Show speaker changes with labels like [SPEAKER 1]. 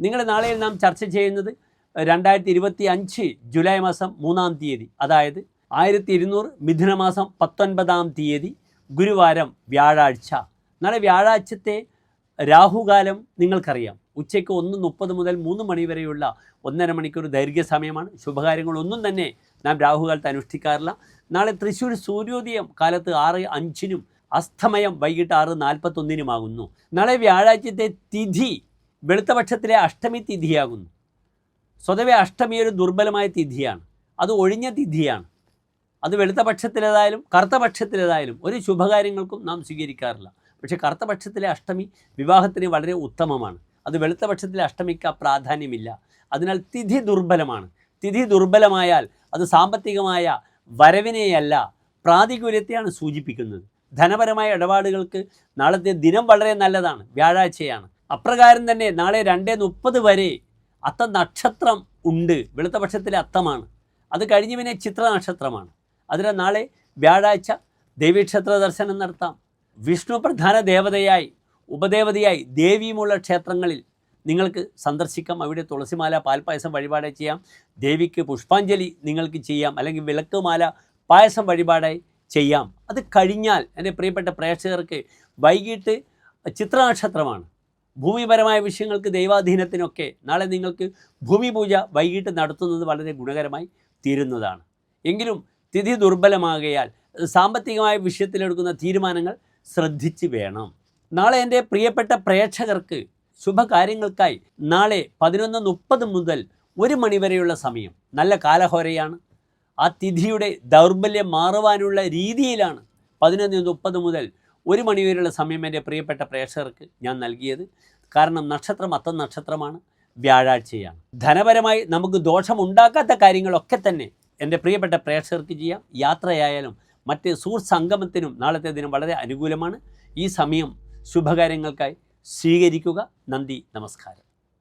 [SPEAKER 1] നിങ്ങളുടെ നാളെയിൽ നാം ചർച്ച ചെയ്യുന്നത് രണ്ടായിരത്തി ഇരുപത്തി അഞ്ച് ജൂലൈ മാസം മൂന്നാം തീയതി അതായത് ആയിരത്തി ഇരുന്നൂറ് മിഥുനമാസം പത്തൊൻപതാം തീയതി ഗുരുവാരം വ്യാഴാഴ്ച. നാളെ വ്യാഴാഴ്ചത്തെ രാഹുകാലം നിങ്ങൾക്കറിയാം. ഉച്ചയ്ക്ക് ഒന്ന് മുപ്പത് മുതൽ മൂന്ന് മണി വരെയുള്ള ഒന്നര മണിക്കൂർ ദൈർഘ്യ സമയമാണ്. ശുഭകാര്യങ്ങളൊന്നും തന്നെ നാം രാഹുകാലത്ത് അനുഷ്ഠിക്കാറില്ല. നാളെ തൃശ്ശൂർ സൂര്യോദയം കാലത്ത് ആറ് അഞ്ചിനും അസ്തമയം വൈകിട്ട് ആറ് നാൽപ്പത്തൊന്നിനുമാകുന്നു. നാളെ വ്യാഴാഴ്ചത്തെ തിഥി വെളുത്തപക്ഷത്തിലെ അഷ്ടമി തിഥിയാകുന്നു. സ്വതവേ അഷ്ടമി ഒരു ദുർബലമായ തിഥിയാണ്. അത് ഒഴിഞ്ഞ തിഥിയാണ്. അത് വെളുത്ത പക്ഷത്തിലേതായാലും കറുത്ത പക്ഷത്തിലേതായാലും ഒരു ശുഭകാര്യങ്ങൾക്കും നാം സ്വീകരിക്കാറില്ല. പക്ഷേ കറുത്ത പക്ഷത്തിലെ അഷ്ടമി വിവാഹത്തിന് വളരെ ഉത്തമമാണ്. അത് വെളുത്ത പക്ഷത്തിലെ അഷ്ടമിക്ക് ആ പ്രാധാന്യമില്ല. അതിനാൽ തിഥി ദുർബലമാണ്. തിഥി ദുർബലമായാൽ അത് സാമ്പത്തികമായ വരവിനെയല്ല പ്രാതികൂല്യത്തെയാണ് സൂചിപ്പിക്കുന്നത്. ധനപരമായ ഇടപാടുകൾക്ക് നാളത്തെ ദിനം വളരെ നല്ലതാണ്. വ്യാഴാഴ്ചയാണ്. അപ്രകാരം തന്നെ നാളെ രണ്ടേ മുപ്പത് വരെ അത്ത നക്ഷത്രം ഉണ്ട്. വെളുത്ത പക്ഷത്തിലെ അത്തമാണ്. അത് കഴിഞ്ഞ് പിന്നെ ചിത്ര നക്ഷത്രമാണ്. അതിനാൽ നാളെ വ്യാഴാഴ്ച ദേവീക്ഷേത്ര ദർശനം നടത്താം. വിഷ്ണു പ്രധാന ദേവതയായി ഉപദേവതയായി ദേവിയുമുള്ള ക്ഷേത്രങ്ങളിൽ നിങ്ങൾക്ക് സന്ദർശിക്കാം. അവിടെ തുളസിമാല പാൽപ്പായസം വഴിപാട് ചെയ്യാം. ദേവിക്ക് പുഷ്പാഞ്ജലി നിങ്ങൾക്ക് ചെയ്യാം. അല്ലെങ്കിൽ വിളക്കുമാല പായസം വഴിപാടായി ചെയ്യാം. അത് കഴിഞ്ഞാൽ എന്റെ പ്രിയപ്പെട്ട പ്രേക്ഷകർക്ക് വൈകിട്ട് ചിത്രനക്ഷത്രമാണ് ഭൂമിപരമായ വിഷയങ്ങൾക്ക് ദൈവാധീനത്തിനൊക്കെ നാളെ നിങ്ങൾക്ക് ഭൂമി പൂജ വൈകിട്ട് നടത്തുന്നത് വളരെ ഗുണകരമായി തീരുന്നതാണ്. എങ്കിലും തിഥി ദുർബലമാകയാൽ സാമ്പത്തികമായ വിഷയത്തിലെടുക്കുന്ന തീരുമാനങ്ങൾ ശ്രദ്ധിച്ച് വേണം. നാളെ എന്റെ പ്രിയപ്പെട്ട പ്രേക്ഷകർക്ക് ശുഭകാര്യങ്ങൾക്കായി നാളെ പതിനൊന്ന് മുപ്പത് മുതൽ ഒരു മണിവരെയുള്ള സമയം. നല്ല കാലഹോരയാണ്. ആ തിഥിയുടെ ദൗർബല്യം മാറുവാനുള്ള രീതിയിലാണ് പതിനൊന്ന് മുപ്പത് മുതൽ ഒരു മണിവരെയുള്ള സമയം എന്റെ പ്രിയപ്പെട്ട പ്രേക്ഷകർക്ക് ഞാൻ നൽകിയത്. കാരണം നക്ഷത്രം അത്തം നക്ഷത്രമാണ് വ്യാഴാഴ്ചയാണ്. ധനപരമായി നമുക്ക് ദോഷമുണ്ടാക്കാത്ത കാര്യങ്ങളൊക്കെ തന്നെ എന്റെ പ്രിയപ്പെട്ട പ്രേക്ഷകർക്ക് ചെയ്യാം. യാത്രയായാലും മറ്റ് സുഹൃസംഗമത്തിനും സംഗമത്തിനും നാളത്തെ ദിനം വളരെ അനുകൂലമാണ്. ഈ സമയം ശുഭകാര്യങ്ങൾക്കായി സ്വീകരിക്കുക. നന്ദി നമസ്കാരം.